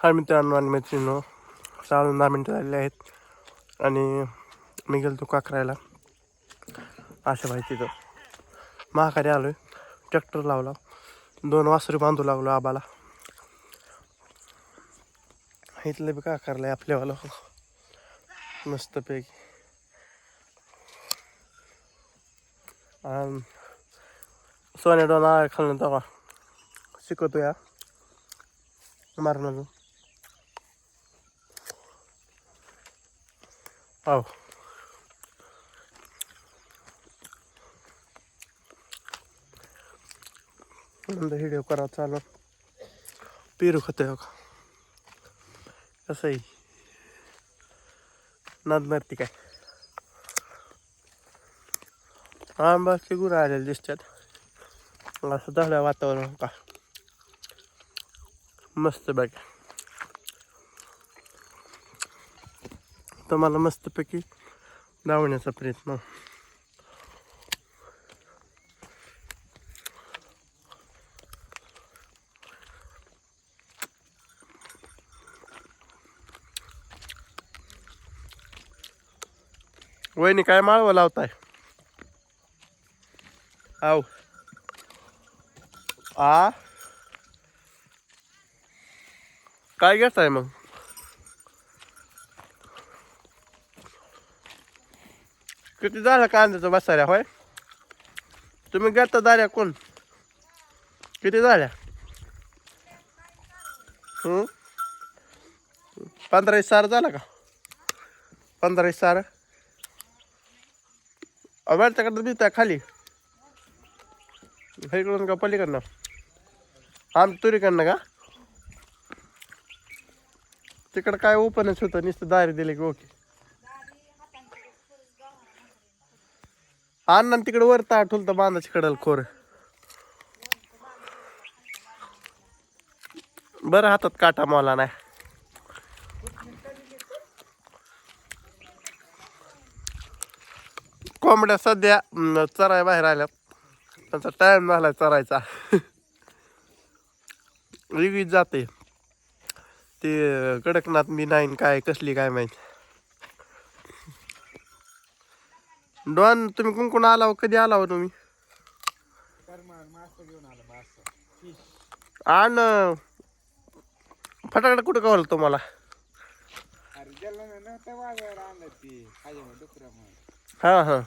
हा मित्रांनो आणि मैत्रिणींनो. साडून दहा मिनटं झालेले आहेत. आणि मी गेलो तो काकरायला. अशा भाई तिथं. महाकारी आलो आहे ट्रॅक्टर लावला. दोन वासरी बांधू लागलो आबाला. इथलं बी काकारलं आहे आपल्यावाला मस्तपैकी सोन्या डोना खाल्लं तेव्हा शिकवतो या मारणं हो नंतर व्हिडिओ करा चालू पेरू खत हो का कसंही नाद मारती काय आंबाचे गुरं आलेले दिसतात असं झालं वातावरण हो का मस्त बॅग तुम्हाला मस्तपैकी धावण्याचा प्रयत्न. वहिनी काय माळवं लावताय? आव आ? काय घेताय मग? किती झालं कांद्याचं बसाऱ्या होय? तुम्ही घेता दाऱ्या कोण? किती झाल्या हं? पंधरा सार झाला का? पंधरा सार. अमेरिकाकडं बी त्या खाली. इकडून का पलीकडनं? आम तुरीकडनं का? तिकडं काय ओपनच होतं नुसतं दारी दिले की ओके. अण्णा तिकडे वर ताट तर बांधाची कडल खोर. बरं हातात काटा मला नाही. कोंबड्या सध्या चराय बाहेर आल्या त्यांचा टाइम झाला चरायचा. रिवीज जाते. ते कडकनाथ मी नाही काय कसली काय माहिती. डॉन तुम्ही कुंकुण आला हो? कधी आला हो तुम्ही? आण फटाकडा कुठं कळलं तुम्हाला? हा हा.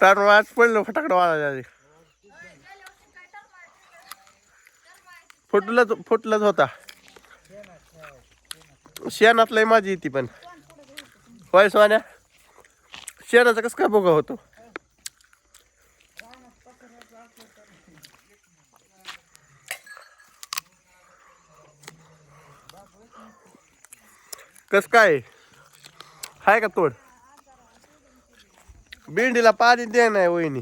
तर आज पडलं फटाकडं वाजायच्या आधी फुटलंच फुटलंच होता. शेणात लय माझी येते पण. होय सोन्या? शेणाचा कसं काय भोगा होतो? कस काय? हाय का तोड? भेंडीला पाणी द्या नाही वहिनी.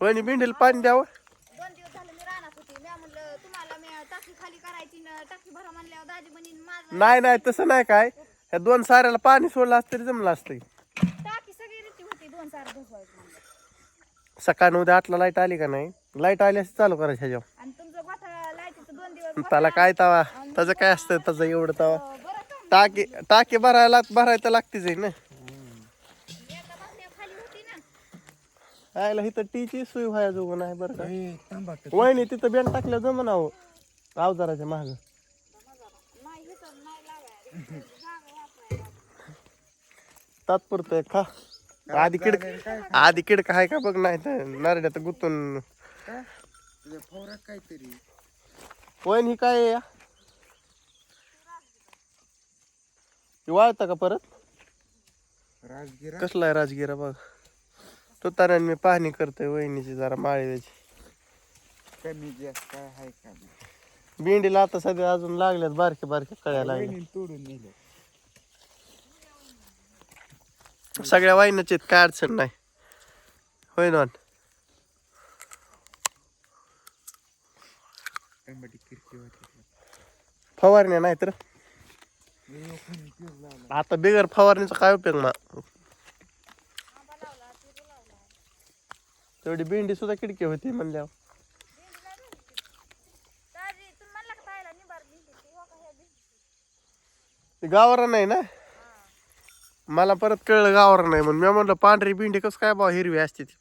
वहिनी भेंडीला पाणी द्यावं दोन दिवस झालं मी राहणार होती मी म्हणलं तुम्हाला मी टाकी खाली करायची न टाकी भरा म्हणल्यावर दाजी म्हणीन माझं नाही नाही तसं नाही काय. ह्या दोन साऱ्याला पाणी सोडलं असतं तरी जमलं असतं. टाकी सगळी रीती होती दोन चार धुवायचं म्हणलं. सकाळी उद्या आठला लाइट आली का नाही? लाइट आली असं चालू करायचं ह्याच्यावर. आणि तुमचं गोठा लाईटीचं दोन दिवस त्याला काय तवा? त्याचं काय असतं? त्याचं एवढं तवा. अं, बरं का? टाकी टाकी भरायला भरायला लागतेच आहे ना. एका बाटल्या खाली होती ना. आयला इथं टीची सोय व्हायला जोगं नाही बरं का. वहिनी तिथं बेन टाकलं जमन अहो. अवजाराच्या माग नाही हे तर नाही लागायला जागा वापरायला तात्पुरतं खा आधी किडक आधी किडक आहे का बघ नाही तर नारड्यात गुतून. काहीतरी पण ही काय आहे या? का परत? राजगिरा कसला आहे राजगिरा बघ. तो तारण मी पाहणी करतोय वहिनीची जरा माळीची कमी जास्त काय आहे का भेंडीला आता सध्या अजून लागल्यात बारके बारके कळ्या लागल्या वहिनीने तोडून नेलं. सगळ्या वाईनाचे काय अडचण नाही. होय ना? टमाटी किरकी होती. फवारण्या नाही तर? तेच लावलं. आता बिगर फवारणीचा काय उपयोग ना तेवढी भेंडी सुद्धा किडकी होती म्हणल्यावर भेंडी नाही भेंडी. दाजी तुम्ही म्हणला का ताईला निबार भेंडी ती हो का ह्या भेंडी ते गावरा नाही ना? मला परत कळलं गावरा नाही म्हणून. मी म्हणलं पांढरी पिंडी कसं काय बा हिरवी असते ती?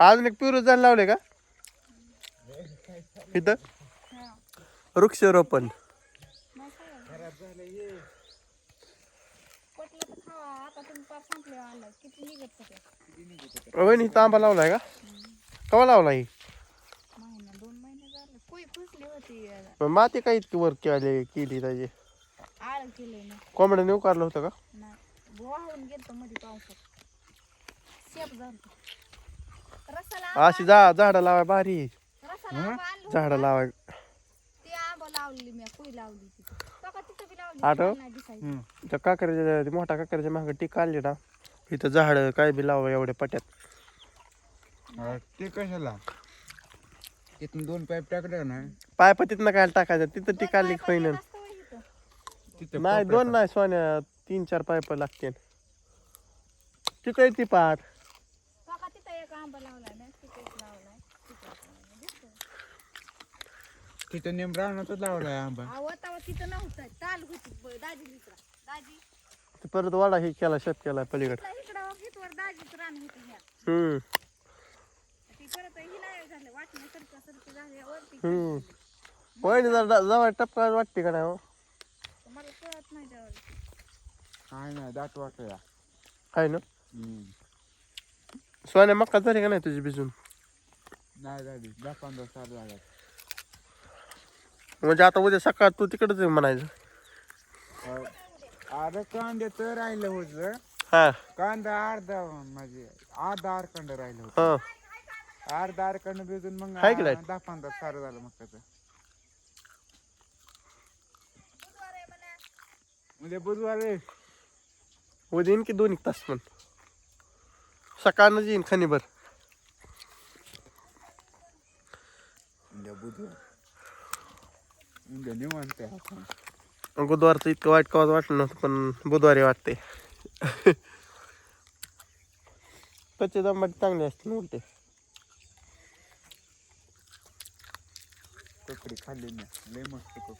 अजून एक पिरू झाड लावले का? इथं? वृक्षारोपण नाही काय खराब झालं हे पटलं तर खावा आता तुम्ही पार संपले आला किती निघत होते किती निघत होतं. वहिनी तांबा लावलाय का? कवा लावला ही? माती इतकी वर केली केली त्याची? कोंबड्याने उकारलं होतं का? अशी जा झाडं लावाय भारी. झाडं लावाय. लावलेली मी लावली तिथं तो का तिथं बी लावली आठव? हम्म. त्या काकऱ्याच्या मोठ्या काकऱ्याच्या मागं टीक काढली ना इथं झाड काय बी लावा एवढ्या पट्यात हा, ते कशाला तिथून दोन पाईप टाकले ना पायप तिथनं काय टाकायचं तिथं टीक खैन इथं. तिथं नाही. दोन नाही सोन्या तीन चार पायप लागतील तिथं आहे ती पाठ तो का तिथं एक आंबा लावलाय ना तिथं एक लावलाय तिथं एक लावलाय. दिसतंय? तिथं नेम राहणारच लावलाय आंबा. तवा तिथं नव्हतं. चाल होती. ब- दाजी लिकरा दाजी. ते परत वाडा हे केला शेत केला पलीकडे. इकडं इकडं इथवर दाजीच रान होतं ह्या. हम्म. ती परत ही नाही झालं. वाटण्यासारखं सारखं झालं. वरती हम्म. वहिनी जरा जवळ टपका वाटते का नाही हो? मला कळत नाही त्यावर काय नाही दाट वाटया आहे ना? हम्म. सोन्या मक्का झाली का नाही तुझी भिजून? नाही झाली. दहा पंधरा साल झाला म्हणजे आता उद्या सकाळ तू तिकडच आहे म्हणायचं. कांदे तर राहिलं होतं. हा. कांदा अर्धा म्हणजे अर्धा आरखंड राहिलं होतं. हा. अर्धा आरखंड भिजून मग हाय की नाही? दहा पंधरा सार झालं मग त्याचं. उद्या बुधवार आहे. उद्या येईन की दोन एक तास पण. सकाळनं येईन खणीभर उद्या बुधवार. उद्या निवांत आहे आपण बुधवारचं इतकं वाईट कवाच वाटलं नव्हतं पण बुधवारी वाटते कच्चे दंबाटी चांगले असते ना उलटे. खाल्ली नाही. लय मस्त आहे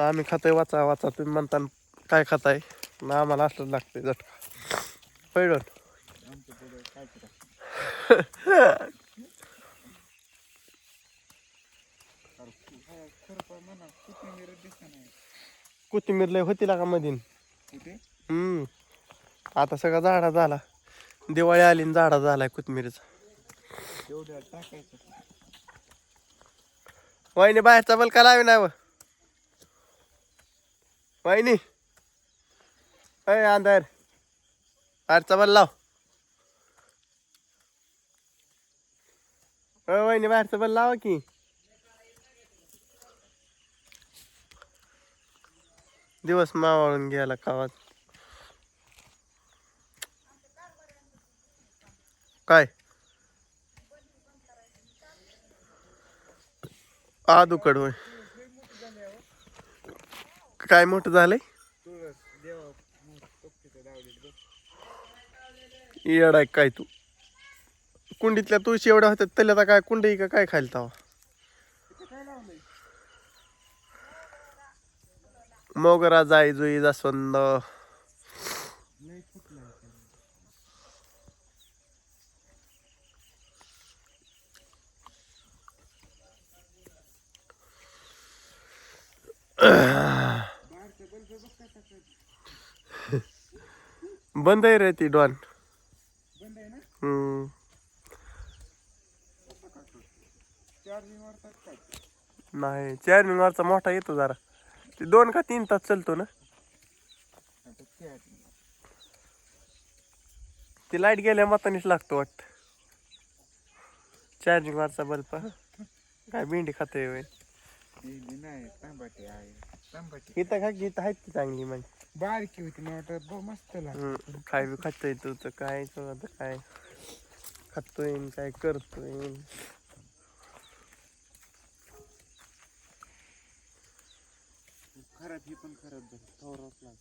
आम्ही खातोय वाचा वाचा. तुम्ही म्हणता काय खाताय? ना आम्हाला असलं लागते झटका. पहिलं आमच्या पुढे काय करा खरं पण म्हणा कोथिंबीर लय होती का मधीन. हम्म. आता सगळा झाडा झाला. दिवाळी आली आणि झाडा झालाय कोथिंबीरचा. वहिनी बाहेरचा बल का लावी व. वहिनी. अय अंधार. बाहेरचा बल लाव. अय वहिनी बाहेरचा बल लावा की. दिवस मावळून गेला कावात. काय? आदुकड होय. काय मोठं झालंय? येडाय काय तू? कुंडीतल्या तुळशी एवढ्या होत्या त्याला आता काय कुंडी का काय खायला तवा? मोगरा जाई जुई जास्वंद बंद आहे रे ती डॉन. नाही चार्जिंग वरचा मोठा येतो जरा. ते दोन का तीन तास चालतो ना? ते ती लाइट गेल्या मतानीच लागतो वाटत. चार्जिंग वरचा बल्ब काय भेंडी खाते होय? नाही आहे इथं का गीत आहेत की चांगली म्हणजे बारकी होती मला वाटत मस्त काय बी खातोय तू तर काय तू आता काय? खातोय काय करतोय खराब ही पण खराब झाली. लागला.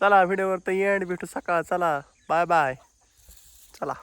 चला व्हिडिओवर तर एंड भेटू सकाळ. चला बाय बाय चला.